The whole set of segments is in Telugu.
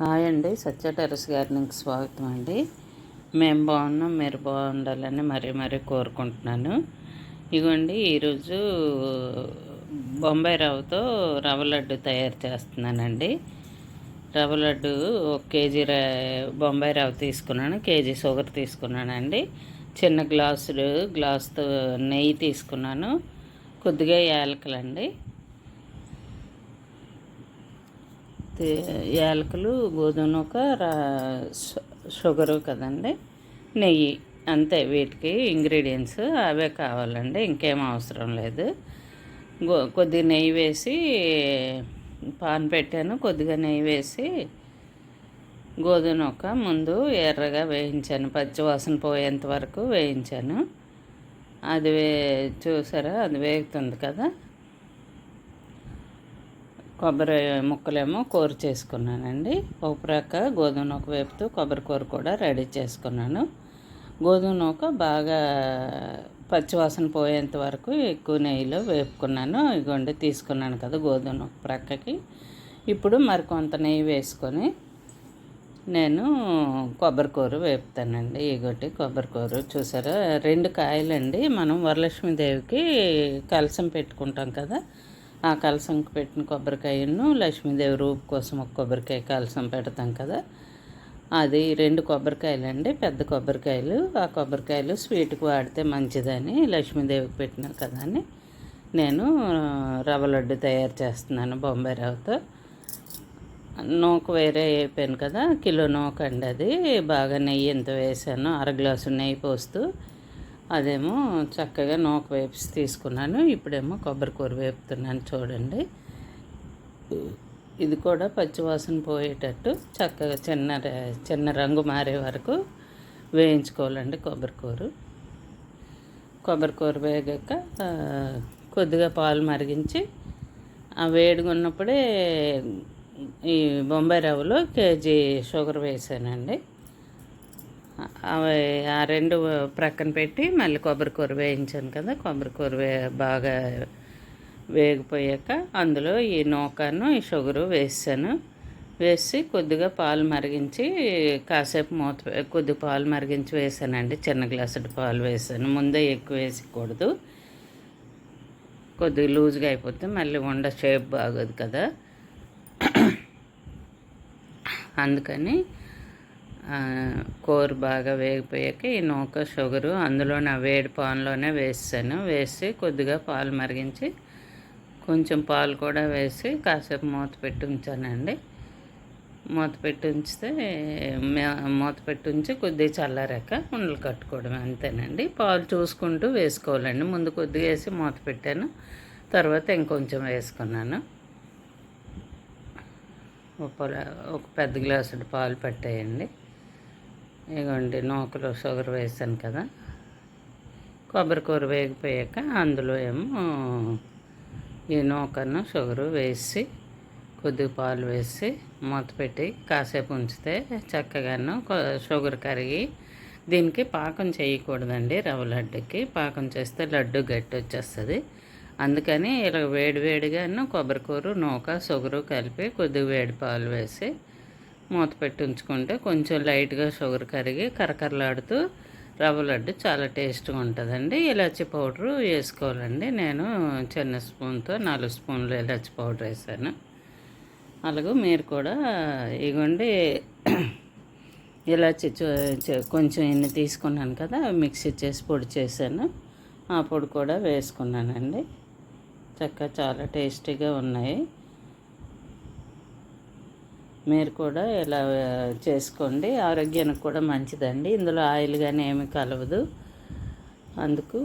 హాయ్ అండి. సత్య టెరస్ గార్డెనింగ్కి స్వాగతం అండి. మేము బాగున్నాం మీరు బాగుండాలని మరీ మరీ కోరుకుంటున్నాను. ఇగోండి ఈరోజు బొంబాయి రవ్వతో రవ్వ లడ్డు తయారు చేస్తున్నానండి. రవ్వ లడ్డు ఒక కేజీ ర బొంబాయి రవ్వ తీసుకున్నాను కేజీ షుగర్ తీసుకున్నానండి. చిన్న గ్లాసులు గ్లాస్తో నెయ్యి తీసుకున్నాను. కొద్దిగా యాలకులండి. యాలకులు గోధుమ నూక షుగరు కదండి. నెయ్యి అంతే వీటికి ఇంగ్రీడియంట్స్ అవే కావాలండి ఇంకేం అవసరం లేదు. గో కొద్దిగా నెయ్యి వేసి పాన్ పెట్టాను కొద్దిగా నెయ్యి వేసి గోధుమ ఒక ముందు ఎర్రగా వేయించాను పచ్చివాసన పోయేంత వరకు వేయించాను. అది వే చూసారా? అది వేగుతుంది కదా. కొబ్బరి ముక్కలేమో కూర చేసుకున్నానండి. ఒక ప్రక్క గోధుమ నూక వేపుతూ కొబ్బరి కూర కూడా రెడీ చేసుకున్నాను. గోధుమ నూక బాగా పచ్చివాసన పోయేంత వరకు ఎక్కువ నెయ్యిలో వేపుకున్నాను. ఇగోండి తీసుకున్నాను కదా గోధుమ నూక ప్రక్కకి. ఇప్పుడు మరికొంత నెయ్యి వేసుకొని నేను కొబ్బరి కూర వేపుతానండి. ఇగొట్టి కొబ్బరి కూర చూసారా? రెండు కాయలండి. మనం వరలక్ష్మీదేవికి కలసం పెట్టుకుంటాం కదా. ఆ కలసంకి పెట్టిన కొబ్బరికాయను లక్ష్మీదేవి రూపు కోసం ఒక కొబ్బరికాయ కలసం పెడతాం కదా. అది రెండు కొబ్బరికాయలు అండి పెద్ద కొబ్బరికాయలు. ఆ కొబ్బరికాయలు స్వీట్కి వాడితే మంచిదని లక్ష్మీదేవికి పెట్టినా కదా అని నేను రవ్వ లడ్డు తయారు చేస్తున్నాను బొంబాయి రవ్వతో. నూక వేరే అయిపోయాను కదా. కిలో నూక అండి అది. బాగా నెయ్యి ఎంత వేసాను అర గ్లాసు నెయ్యి పోస్తూ అదేమో చక్కగా నూక వేపిసి తీసుకున్నాను. ఇప్పుడేమో కొబ్బరి కూర వేపుతున్నాను చూడండి. ఇది కూడా పచ్చివాసన పోయేటట్టు చక్కగా చిన్న చిన్న రంగు మారే వరకు వేయించుకోవాలండి కొబ్బరి కూర. కొబ్బరి కూర వేగాక కొద్దిగా పాలు మరిగించి ఆ వేడిగా ఉన్నప్పుడే ఈ బొంబాయి రవ్వలో కేజీ షుగర్ వేసానండి. అవి ఆ రెండు ప్రక్కన పెట్టి మళ్ళీ కొబ్బరి కూర వేయించాను కదా కొబ్బరి కూర వే బాగా వేగిపోయాక అందులో ఈ నూకను ఈ షుగరు వేసాను. వేసి కొద్దిగా పాలు మరిగించి కాసేపు మూత కొద్ది పాలు మరిగించి వేసానండి. చిన్న గ్లాసుడు పాలు వేసాను. ముందే ఎక్కువ వేసకూడదు కొద్దిగా లూజ్గా అయిపోతే మళ్ళీ ఉండ షేప్ బాగోదు కదా. అందుకని కూర బాగా వేగిపోయాక ఈ నూక షుగరు అందులో నా వేడి పాన్లోనే వేసాను వేసి కొద్దిగా పాలు మరిగించి కొంచెం పాలు కూడా వేసి కాసేపు మూత పెట్టి ఉంచానండి. మూత పెట్టి ఉంచితే మూత పెట్టి ఉంచి కొద్దిగా చల్లారాక ఉండలు కట్టుకోవడం అంతేనండి. పాలు చూసుకుంటూ వేసుకోవాలండి. ముందు కొద్దిగా వేసి మూత పెట్టాను. తర్వాత ఇంకొంచెం వేసుకున్నాను. ఒక పెద్ద గ్లాసుడు పాలు పెట్టేయండి. ఇగోండి నూకలో షుగర్ వేసాను కదా. కొబ్బరి కూర వేగిపోయాక అందులో ఏమో ఈ నూకను షుగరు వేసి కొద్దిగా పాలు వేసి మూత పెట్టి కాసేపు ఉంచితే చక్కగాను షుగర్ కరిగి దీనికి పాకం చేయకూడదండి రవ్వ లడ్డుకి. పాకం చేస్తే లడ్డు గట్టి వచ్చేస్తుంది. అందుకని ఇలా వేడి వేడిగాను కొబ్బరికూరు నూక షుగరు కలిపి కొద్దిగా వేడి పాలు వేసి మూత పెట్టి ఉంచుకుంటే కొంచెం లైట్గా షుగర్ కరిగి కరకరలాడుతూ రవ్వ లడ్డు చాలా టేస్ట్గా ఉంటుందండి. ఇలాచి పౌడరు వేసుకోవాలండి. నేను చిన్న స్పూన్తో నాలుగు స్పూన్లు ఇలాచి పౌడర్ వేసాను. అలాగే మీరు కూడా ఇగోండి ఇలాచి కొంచెం ఎన్ని తీసుకున్నాను కదా మిక్సీ చేసి పొడి చేశాను. ఆ పొడి కూడా వేసుకున్నానండి. చక్కగా చాలా టేస్టీగా ఉన్నాయి. మీరు కూడా ఇలా చేసుకోండి. ఆరోగ్యానికి కూడా మంచిదండి. ఇందులో ఆయిల్ కానీ ఏమి కలవదు. అందుకు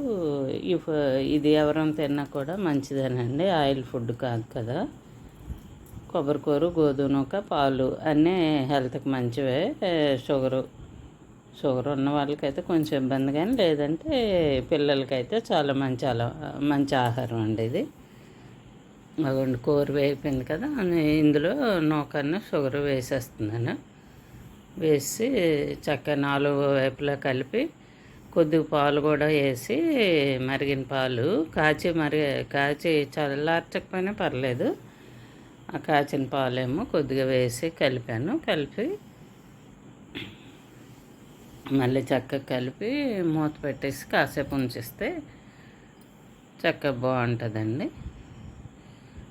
ఇది ఎవరైనా తిన్నా కూడా మంచిదేనండి. ఆయిల్ ఫుడ్ కాదు కదా. కొబ్బరికూర గోధుమ పాలు అన్నీ హెల్త్కి మంచివే. షుగరు షుగర్ ఉన్న వాళ్ళకైతే కొంచెం ఇబ్బంది కానీ లేదంటే పిల్లలకైతే చాలా మంచి అలా మంచి ఆహారం అండి ఇది. అదండి కూర వేయిపోయింది కదా ఇందులో నూకన్న షుగర్ వేసేస్తున్నాను. వేసి చక్కగా నాలుగు వైపులా కలిపి కొద్దిగా పాలు కూడా వేసి మరిగిన పాలు కాచి మరి కాచి చల్లార్చకపోయినా పర్లేదు. ఆ కాచిన పాలేమో కొద్దిగా వేసి కలిపాను. కలిపి మళ్ళీ చక్కగా కలిపి మూత పెట్టేసి కాసేపు ఉంచిస్తే చక్కగా బాగుంటుందండి.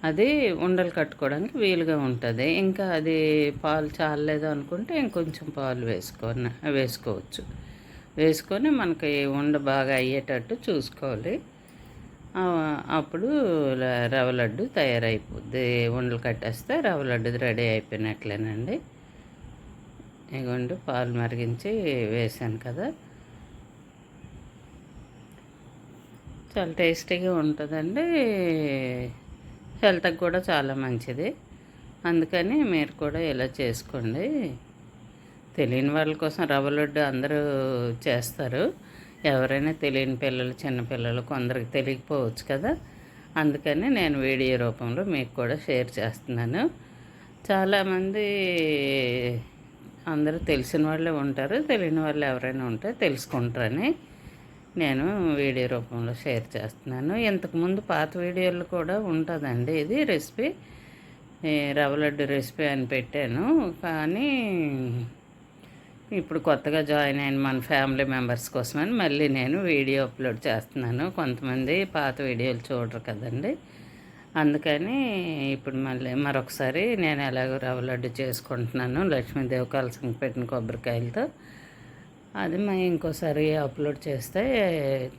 అది ఉండలు కట్టుకోవడానికి వీలుగా ఉంటుంది. ఇంకా అది పాలు చాలలేదు అనుకుంటే ఇంకొంచెం పాలు వేసుకొని వేసుకోవచ్చు. వేసుకొని మనకి ఉండ బాగా అయ్యేటట్టు చూసుకోవాలి. అప్పుడు రవ్వ లడ్డు తయారైపోద్ది. ఉండలు కట్టేస్తే రవ్వ లడ్డు రెడీ అయిపోయినట్లేనండి. ఇగోండి పాలు మరిగించి వేసాను కదా. చాలా టేస్టీగా ఉంటుందండి. హెల్త్కి కూడా చాలా మంచిది. అందుకని మీరు కూడా ఇలా చేసుకోండి. తెలియని వాళ్ళ కోసం రవ్వ లడ్డు అందరూ చేస్తారు. ఎవరైనా తెలియని పిల్లలు చిన్నపిల్లలు కొందరికి తెలియకపోవచ్చు కదా. అందుకని నేను వీడియో రూపంలో మీకు కూడా షేర్ చేస్తున్నాను. చాలామంది అందరూ తెలిసిన వాళ్ళే ఉంటారు. తెలియని వాళ్ళు ఎవరైనా ఉంటే తెలుసుకుంటారని. నేను వీడియో రూపంలో షేర్ చేస్తున్నాను. ఇంతకుముందు పాత వీడియోలు కూడా ఉంటుందండి. ఇది రెసిపీ. రవ్వ లడ్డు రెసిపీ అని పెట్టాను. కానీ ఇప్పుడు కొత్తగా జాయిన్ అయిన మన ఫ్యామిలీ మెంబర్స్ కోసమని మళ్ళీ నేను వీడియో అప్లోడ్ చేస్తున్నాను. కొంతమంది పాత వీడియోలు చూడరు కదండి. అందుకని ఇప్పుడు మళ్ళీ మరొకసారి నేను ఎలాగో రవ్వ లడ్డు చేసుకుంటున్నాను. లక్ష్మీదేవి కలసం పెట్టిన కొబ్బరికాయలతో. అది మేము ఇంకోసారి అప్లోడ్ చేస్తే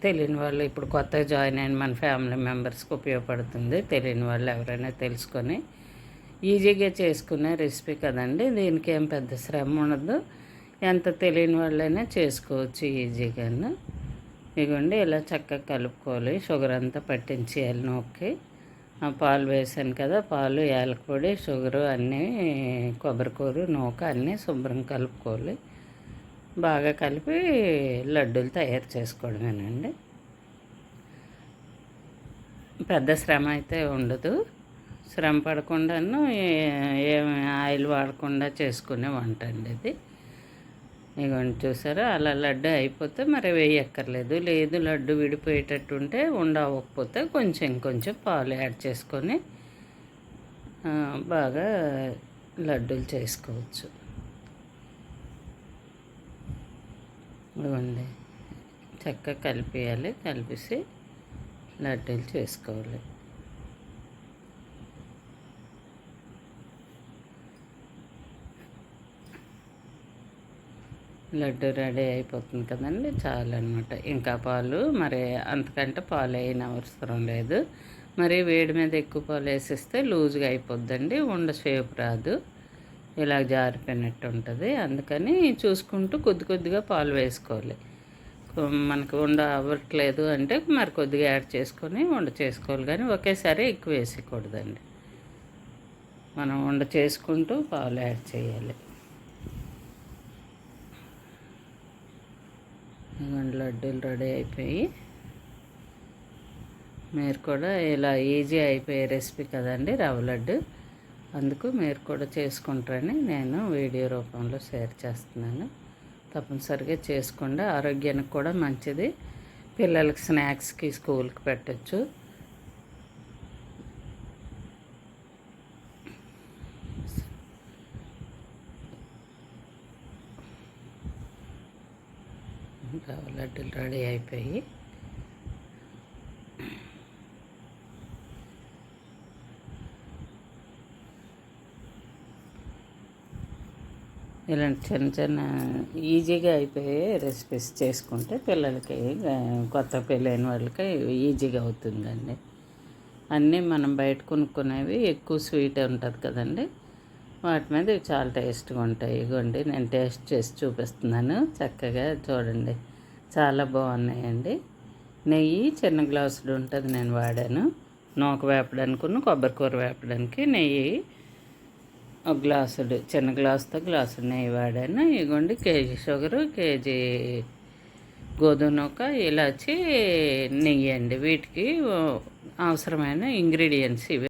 తెలియని వాళ్ళు ఇప్పుడు కొత్తగా జాయిన్ అయిన మన ఫ్యామిలీ మెంబర్స్కి ఉపయోగపడుతుంది. తెలియని వాళ్ళు ఎవరైనా తెలుసుకొని ఈజీగా చేసుకునే రెసిపీ కదండి. దీనికి ఏం పెద్ద శ్రమ ఉండదు. ఎంత తెలియని వాళ్ళైనా చేసుకోవచ్చు ఈజీగాను. ఇదిగోండి ఇలా చక్కగా కలుపుకోవాలి. షుగర్ అంతా పట్టించేయాలి నొక్కి పాలు వేసాను కదా పాలు యాలకపొడి షుగరు అన్నీ కొబ్బరికూరు నూక అన్నీ శుభ్రం కలుపుకోవాలి. బాగా కలిపి లడ్డూలు తయారు చేసుకోవడమేనండి. పెద్ద శ్రమ అయితే ఉండదు. శ్రమ పడకుండాను ఏమి ఆయిల్ వాడకుండా చేసుకునే వంట అండి ఇది ఇగోండి చూసారా అలా లడ్డు అయిపోతే మరి వేయక్కర్లేదు. లేదు లడ్డు విడిపోయేటట్టు ఉంటే ఉండవకపోతే కొంచెం కొంచెం పాలు యాడ్ చేసుకొని బాగా లడ్డూలు చేసుకోవచ్చు. ఇవ్వండి. చక్కగా కలిపేయాలి. కలిపేసి లడ్డూలు చేసుకోవాలి. లడ్డు రెడీ అయిపోతుంది కదండి. చాలు అనమాట ఇంకా పాలు మరి అంతకంటే పాలు అయిన అవసరం లేదు. మరి వేడి మీద ఎక్కువ పాలు వేసిస్తే లూజ్గా అయిపోద్దండి. ఉండ షేప్ రాదు. ఇలా జారిపోయినట్టు ఉంటుంది అందుకని చూసుకుంటూ కొద్ది కొద్దిగా పాలు వేసుకోవాలి. మనకు ఉండ అవ్వట్లేదు అంటే మరి కొద్దిగా యాడ్ చేసుకొని వండ చేసుకోవాలి. కానీ ఒకేసారి ఎక్కువ వేసేయకూడదండి మనం వండ చేసుకుంటూ పాలు యాడ్ చేయాలి. లడ్డూలు రెడీ అయిపోయి మీరు కూడా ఇలా ఈజీ అయిపోయే రెసిపీ కదండి రవ్వ లడ్డు. అందుకు మీరు కూడా చేసుకుంటారని నేను వీడియో రూపంలో షేర్ చేస్తున్నాను. తప్పనిసరిగా చేసుకోండి. ఆరోగ్యానికి కూడా మంచిది. పిల్లలకి స్నాక్స్కి స్కూల్కి పెట్టచ్చు. లడ్డూలు రెడీ అయిపోయి ఇలాంటి చిన్న చిన్న ఈజీగా అయిపోయే రెసిపీస్ చేసుకుంటే పిల్లలకి కొత్త పెళ్ళైన వాళ్ళకి ఈజీగా అవుతుందండి. అన్నీ మనం బయట కొనుక్కునేవి ఎక్కువ స్వీట్ ఉంటుంది కదండి. వాటి మీద చాలా టేస్ట్గా ఉంటాయి. ఇగోండి నేను టేస్ట్ చేసి చూపిస్తున్నాను. చక్కగా చూడండి. చాలా బాగున్నాయండి. నెయ్యి చిన్న గ్లాసులు ఉంటుంది నేను వాడాను. నూక వేపడానికి కొబ్బరి కూర వేపడానికి నెయ్యి గ్లాసుడు చిన్న గ్లాసుతో గ్లాసు నెయ్యి వాడాను. ఇగోండి కేజీ షుగరు కేజీ గోధుమ నూక ఇలాచి నెయ్యి అండి. వీటికి అవసరమైన ఇంగ్రీడియంట్స్ ఇవి.